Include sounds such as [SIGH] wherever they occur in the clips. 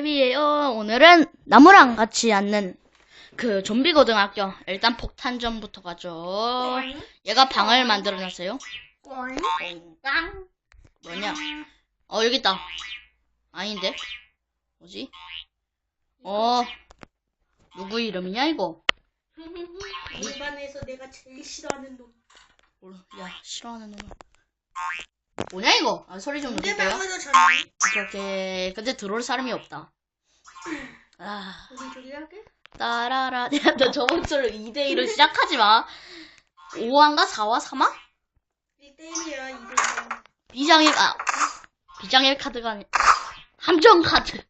데뷔예요. 오늘은 나무랑 같이 앉는 그 좀비 고등학교. 일단 폭탄전부터 가죠. 얘가 방을 만들어놨어요. 꽝. 뭐냐? 어 여기 있다. 아닌데? 뭐지? 어 누구 이름이냐 이거? [LAUGHS] 이 반에서 내가 제일 싫어하는 놈. 뭘, 야 싫어하는 놈. 뭐냐 이거? 아, 소리 좀 근데 높일게요. 방어도 잘해. 오케이. 근데 들어올 사람이 없다. 아. 따라라. [LAUGHS] 야, 너 저번처럼 2대1로 시작하지 마. 5화인가? 4화? 3화? 1대1이야, 2대1. 비장의, 아, 비장의 카드가 아니, 함정 카드.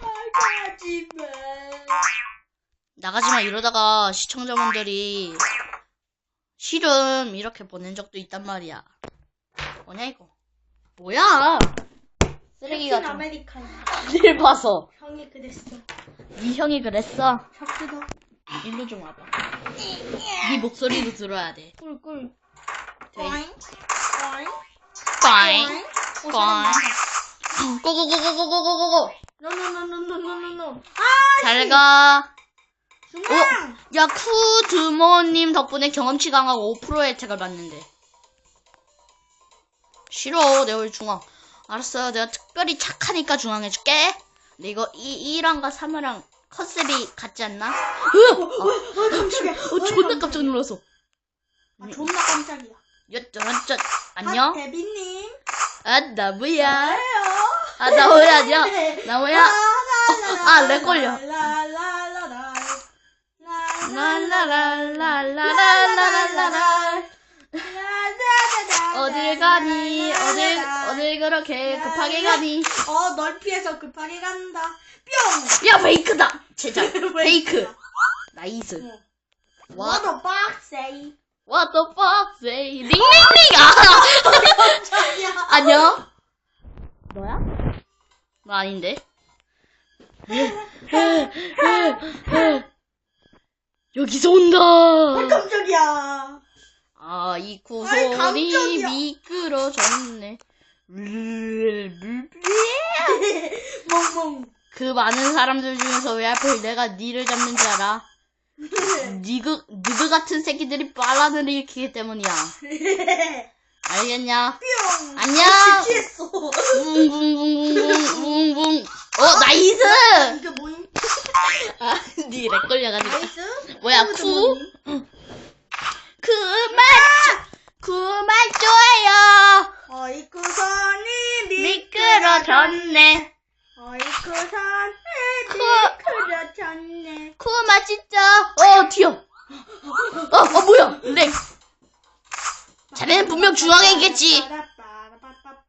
나가지마. 나가지마 이러다가 시청자분들이 실은 이렇게 보낸 적도 있단 말이야. 뭐냐, 이거? 뭐야? 쓰레기가 캡틴 좀. 아메리칸. 어딜 봐서. 형이 그랬어. 네 형이 그랬어. 혁수도. 일로 좀 와봐. 네 목소리도 들어야 돼. 꿀꿀. 돼. 꽝. 꽝. 빠잉. 꽝. 고고고고고고고고고. 노노노노노노노노. 아, 잘 가. 중앙. 야, 쿠 드모님 덕분에 경험치 강하고 5% 혜택을 받는데. 싫어, 내가 왜 중앙. 알았어, 내가 특별히 착하니까 중앙 해줄게. 근데 이거 2, 2랑과 3이랑 컨셉이 같지 않나? 으! 아, 깜짝이야. 어, 존나 깜짝 놀랐어. 아, 존나 깜짝이야. 엿쩌엿쩌 안녕? 데비님. 아, 나무야. 아, 나무야, 안녕. 나무야. 아, 렉 걸려. 라라라라. 랄랄랄랄랄랄랄랄랄. 어딜 가니? 어딜, 어딜 그렇게 급하게 가니? 어, 널 피해서 급하게 간다. 뿅! 야, 페이크다! 제작. 페이크. 나이스. What 와, a box, say. what the fuck, say. 링링링! 아! 깜짝이야. 안녕? 너야? 너 아닌데? 여기서 온다! 깜짝이야. 아, 이 구소리. 미끄러졌네. 멍멍. 그 많은 사람들 중에서 왜 하필 내가 니를 잡는 줄 알아? 니그, 니그 같은 새끼들이 빨라는 일으키기 때문이야. 알겠냐? 뿅. 안녕. 피했어. 붕붕붕붕붕붕붕. 어, 나이스! 이게 뭐임? 아, [LAUGHS] 니렉 걸려가지고. 나이스. 뭐야, 쿠? 뭐임? 그만, 그만 줘요! 어이쿠 선이 미끄러졌네. 어이쿠 선이 쿠. 미끄러졌네. 쿠마 진짜, 어, 튀어. 어, 어, 뭐야, 렉. 자네는 분명 중앙에 있겠지.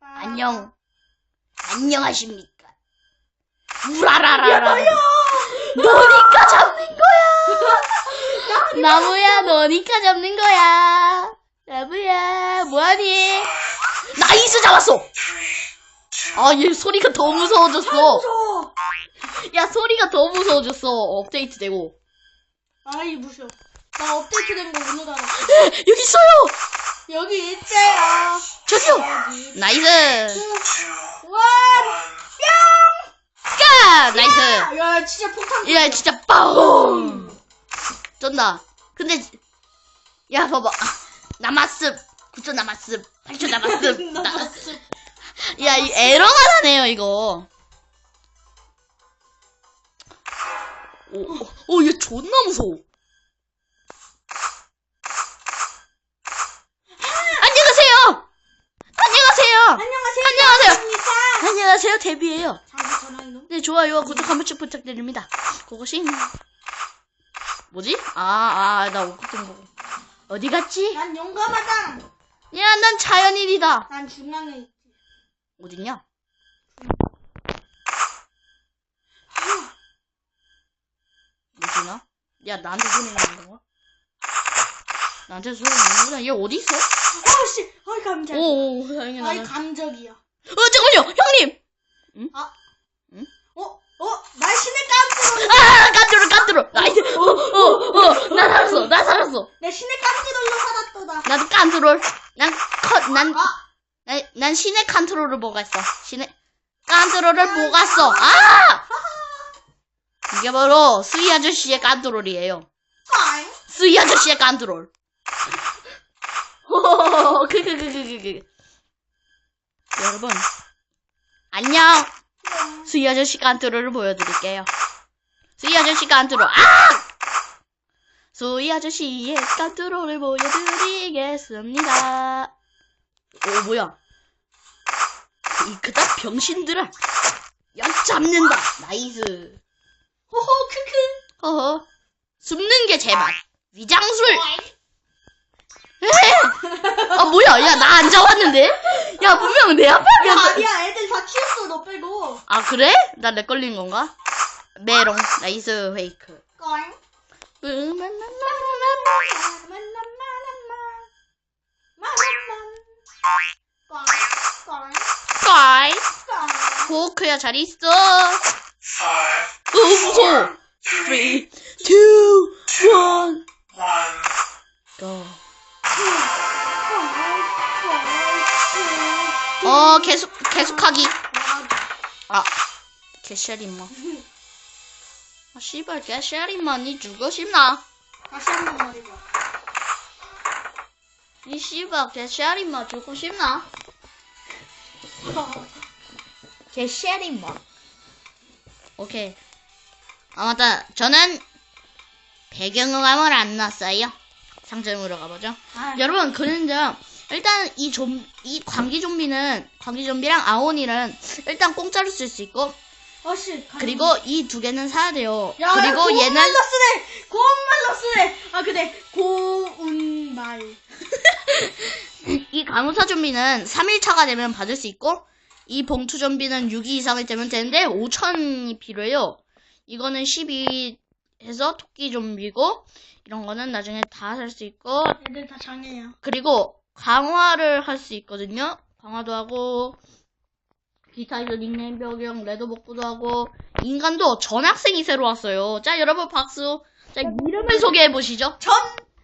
안녕. 안녕하십니까. 우라라라라. 너니까 [LAUGHS] 잡는 거야. 나무야, 너니까 잡는 거야. 나무야, 뭐하니? 나이스 잡았어. 아, 얘 소리가 더 무서워졌어. 무서워. 야, 소리가 더 무서워졌어. 업데이트 되고. 아이 무서워. 나 업데이트 된 거 오늘 알았어. [GASPS] 여기 있어요. 여기 있대요. 저기요. 나이스. 와. 까! 나이스. 야 진짜 폭탄. 야, 진짜 빵! 쩐다. 근데, 야, 봐봐. 남았음. 9초 남았음. 8초 남았음. [LAUGHS] 나, 남았어. 야, 이 에러가 나네요, 이거. 오, 오, 오, 얘 존나 무서워. 안녕하세요! 안녕하세요! 안녕하세요. 안녕하세요. 반갑습니다. 안녕하세요, 데뷔예요. 네, 좋아요와 구독 한 번씩 부탁드립니다. 그것이 뭐지? 아, 아, 나 옷좀 보고. 어디 갔지? 난 용감하다. 야, 난 자연인이다. 난 중앙에 있지. 어딨냐? 어디나? 야, 나한테 나는 거야? 나한테 소리 나는구나. 얘 어디 있어? 아씨, 아이 감정. 오, 오, 다행이다. 아이 감정이야. 어, 잠깐만요! 형님! 어, 어, 날씬의 깜짝. 아, 깐뚜로, 깐뚜로! 나이스! 어, 어, 어, 나 살았어, 나 살았어! 내 신의 깜짝으로 살았도다. 나도 깐트롤. 난 컷, 난, 아, 난, 난 신의 컨트롤을 보고 갔어. 신의, 컨트롤을 보고 갔어. 아! 이게 바로 수희 아저씨의 깐트롤이에요. 꽝. 수희 아저씨의 깐트롤. 호호호호, 크크크크크크. 여러분, 안녕. 수희 아저씨 깐트롤을 보여드릴게요. 수희 아저씨 깐트롤, 아! 수희 아저씨의 깐트롤을 보여드리겠습니다. 오, 뭐야. 이 그닥 병신들아. 약 잡는다. 나이스. 호호 크크. 허허. 숨는 게 제 맛. 위장술. 아, 뭐야. 야, 나 안 잡았는데? 야, 분명 내 앞에 야, 야, 아니야, 애들 다 키웠어, 너 빼고. 아, 그래? 나 렉 걸린 건가? 메롱. 나이스 페이크. 꽝. 꽝. 꽝. 까이. 꽝. 포크야, 잘 있어. 어, 무서워. 3, 2, 1, go. 어, 계속, 계속하기. 아, 개샤리마. 아, 씨발, 개샤리마, 니 죽고 싶나? 다시 한 번 말해봐. 이 씨발, 개샤리마 죽고 싶나? 개샤리마. 오케이. 아, 맞다. 저는 배경음악을 안 놨어요. 상점으로 가보죠. 아, 여러분, 그런데 일단 이 좀, 이 광기 좀비는, 광기 좀비랑 아오니는 일단 공짜로 쓸 수 있고, 어씨. 그리고 이 두 개는 사야 돼요. 야, 그리고 고운 얘는 말로 쓰네. 고운 말로 쓰네. 아, 근데 고운 말. [LAUGHS] 이 간호사 좀비는 3일차가 되면 받을 수 있고, 이 봉투 좀비는 6위 이상이 되면 되는데, 5천이 필요해요. 이거는 12 해서 토끼 좀비고, 이런 거는 나중에 다 살 수 있고, 애들 다 장애야. 그리고 강화를 할 수 있거든요. 강화도 하고, 기타에서 닉네임 변경, 레더 복구도 하고, 인간도 전학생이 새로 왔어요. 자, 여러분 박수. 자, 이름을 소개해 보시죠. 전,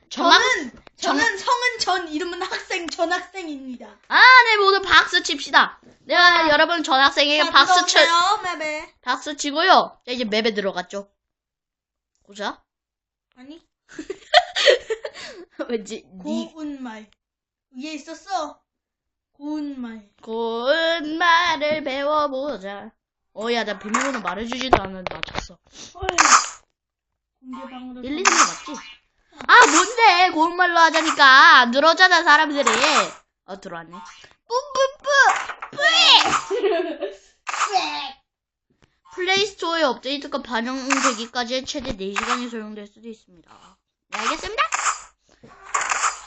전학, 저는, 저는 성은 전, 이름은 학생, 전학생입니다. 아, 네, 모두 박수 칩시다. 내가 여러분 전학생에게 박수 쳐, 요 맵에. 박수 치고요. 자, 이제 맵에 들어갔죠. 보자. 아니, [LAUGHS] 왠지, 니, 고운 말. 위에 있었어. 고운 말. 고운 말을 배워보자. 어, 야, 나 비밀번호 말해주지도 않았는데 맞췄어. 헐. 공개 방으로. 1, 2, 3이 맞지? 아, 뭔데? 고운 말로 하자니까. 안 들어오잖아, 사람들이. 어, 들어왔네. 뿌뿌뿌! 뿌이! 플레이스토어에 업데이트가 반영되기까지 최대 4시간이 소용될 수도 있습니다. 네, 알겠습니다.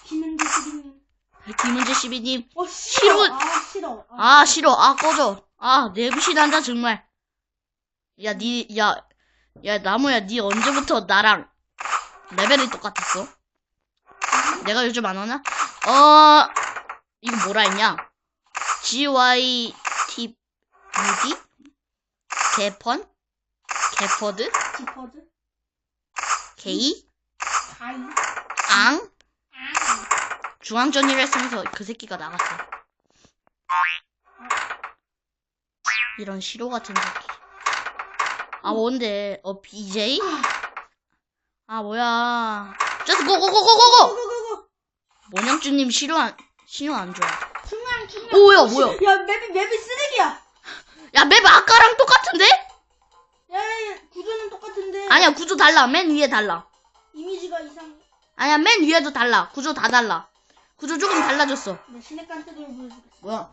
김은지. 김은재 12님. 어, 싫어. 싫어. 아, 싫어. 아, 아, 싫어. 아, 꺼져. 아, 내부신한다, 정말. 야, 니, 야, 야, 나무야, 니 언제부터 나랑 레벨이 똑같았어? 내가 요즘 안 하나? 어, 이거 뭐라 했냐? GYT, 뮤디? 개펀? 개퍼드? 지퍼드. 게이? 가이. 앙? 아. 중앙전이를 했으면서 그 새끼가 나갔어. 이런 시로 같은 새끼. 아, 뭔데? 어, BJ? 아, 뭐야. 저스 고고고고고고! 고고고고. 원영주님 시로 안, 신호 안 좋아. 중앙, 중앙. 오야, 뭐야. 야, 맵이, 맵이 쓰레기야. 야, 맵 아까랑 똑같은데? 야, 야, 야, 구조는 똑같은데. 아니야, 구조 달라. 맨 위에 달라. 이미지가 이상. 아니야, 맨 위에도 달라. 구조 다 달라. 구조 조금 달라졌어. 내 신의 깐트를 보여주겠어. 뭐야?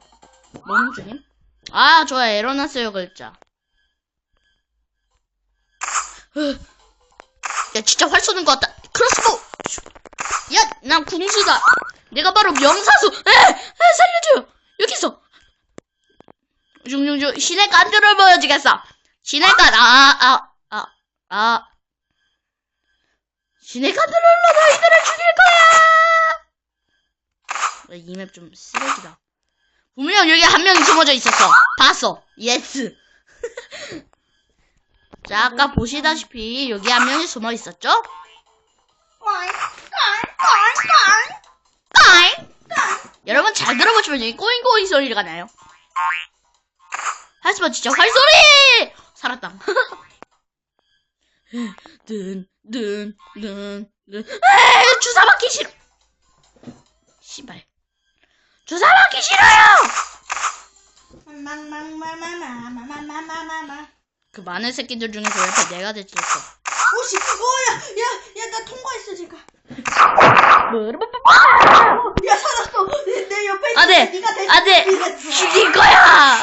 원영주님? 아, 좋아. 에러 났어요, 글자. 으. 야, 진짜 활 쏘는 것 같다. 크로스보! 야, 난 궁수다. 내가 바로 명사수. 에, 에, 살려줘요. 여기 있어. 중중중 신의 깐들을 보여주겠어. 신의 깐, 아, 아, 아, 아. 신의 깐들을 흘러 너희들을 죽일 거야. 이 맵 좀 쓰레기다. 분명 여기 한 명이 숨어져 있었어. 봤어. 예스. [LAUGHS] 자, 아까 보시다시피 여기 한 명이 숨어 있었죠? 여러분 잘 들어보시면 여기 꼬잉꼬잉 소리가 나요. 하지만 진짜 활소리! 살았다. [LAUGHS] 든, 든, 든, 든. 에이, 주사 맞기 싫어. 씨발. 주사 맞기 싫어요! 그 많은 새끼들 중에서 옆에 내가 대체했어. 오씨, 오야, 야, 야, 나 통과했어 제가. 야 살았어. 내, 내 옆에 있는 안 돼! 네가 돼! 준비했어. 죽일 거야!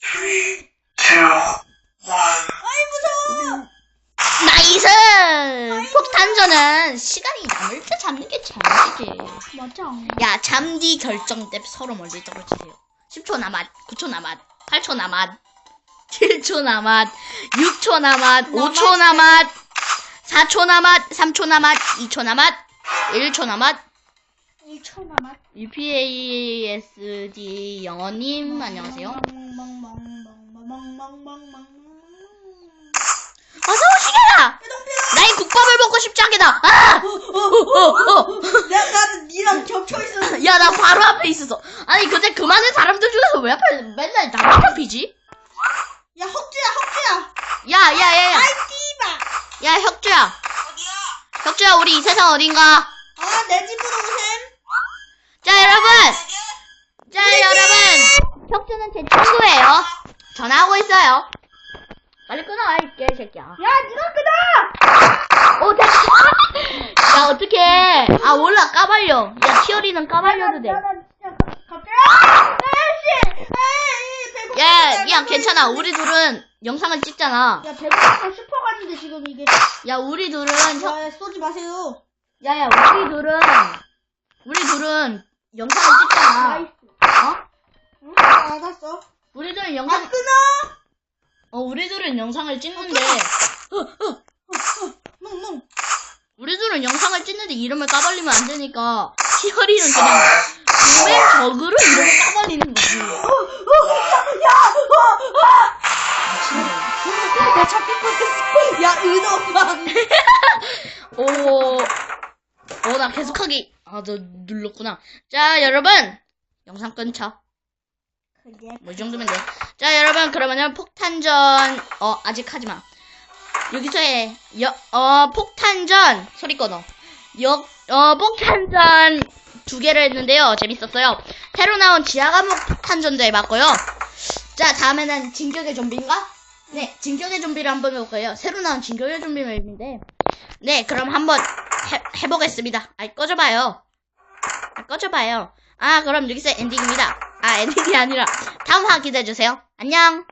Three, two, one. 아이 무서워. 나이스! 폭탄전은 시간이 남을 때 잡는 게 재밌지. 맞아. 야, 잠디 결정 때 서로 멀리 떨어지세요. 10초 남았, 9초 남았, 8초 남았, 7초 남았, 6초 남았, 5초 남았, 4초 남았, 3초 남았, 2초 남았, 1초 남았. 1초 남았. UPASD 영어님, 안녕하세요. 어서 오시게라! 나의 먹고 싶자게다! 아! 어, 어, 어. 내가 나는 니랑 겹쳐 있었어. 야, 나 바로 앞에 있었어. 아니, 근데 그 많은 사람들 중에서 왜 앞에 맨날 나만 잡히지? 야 혁주야, 혁주야. 야, 야, 야, 야. 아이 띠바. 야, 혁주야. 혁주야, 우리 이 세상 어딘가? 아, 내 집으로 오셈. 자, 여러분. 자, 여러분. 혁주는 제 친구예요. 전화하고 있어요. 빨리 끊어, 이 개새끼야. 야, 니가 끄다. 오, 됐어. 야, 어떡해. 아, 몰라, 까발려. 야, 티어리는 까발려도 돼. 야, 나. 아, 배고파. 야, 야, 괜찮아. 우리 둘은 영상을 찍잖아. 야, 배고파서 슈퍼 갔는데 지금 이게. 야, 우리 둘은 혁, 야, 쏘지 마세요. 야 야 우리 둘은 우리 둘은 영상을 찍잖아. 나이스. 어? 응? 알았어. 우리 둘은 아, 영상 끊어. 어 우리 둘은 영상을 찍는데 뭉뭉. 우리 둘은 영상을 찍는데 이름을 까발리면 안 되니까 티어리는 그냥 정말 적으로 이름을 까발리는 거지. 야, 잡힐 뻔했어. 야, 은어방. [LAUGHS] 오, 어, 나 계속하기. 아, 너 눌렀구나. 자, 여러분. 영상 끊자. 뭐 이 정도면 돼. 자, 여러분, 그러면은 폭탄전, 어, 아직 하지 마. 여기서 해. 여, 어, 폭탄전, 소리 꺼, 역, 어, 폭탄전 두 개를 했는데요. 재밌었어요. 새로 나온 지하 감옥 폭탄전도 해봤고요. 자, 다음에는 진격의 좀비인가? 네, 진격의 좀비를 한번 해볼까요? 새로 나온 진격의 좀비 맵인데. 네, 그럼 한번 해, 해보겠습니다. 아, 꺼져봐요. 아, 꺼져봐요. 아, 그럼 여기서 엔딩입니다. 아, 엔딩이 아니라 다음 화 기대해주세요. 안녕!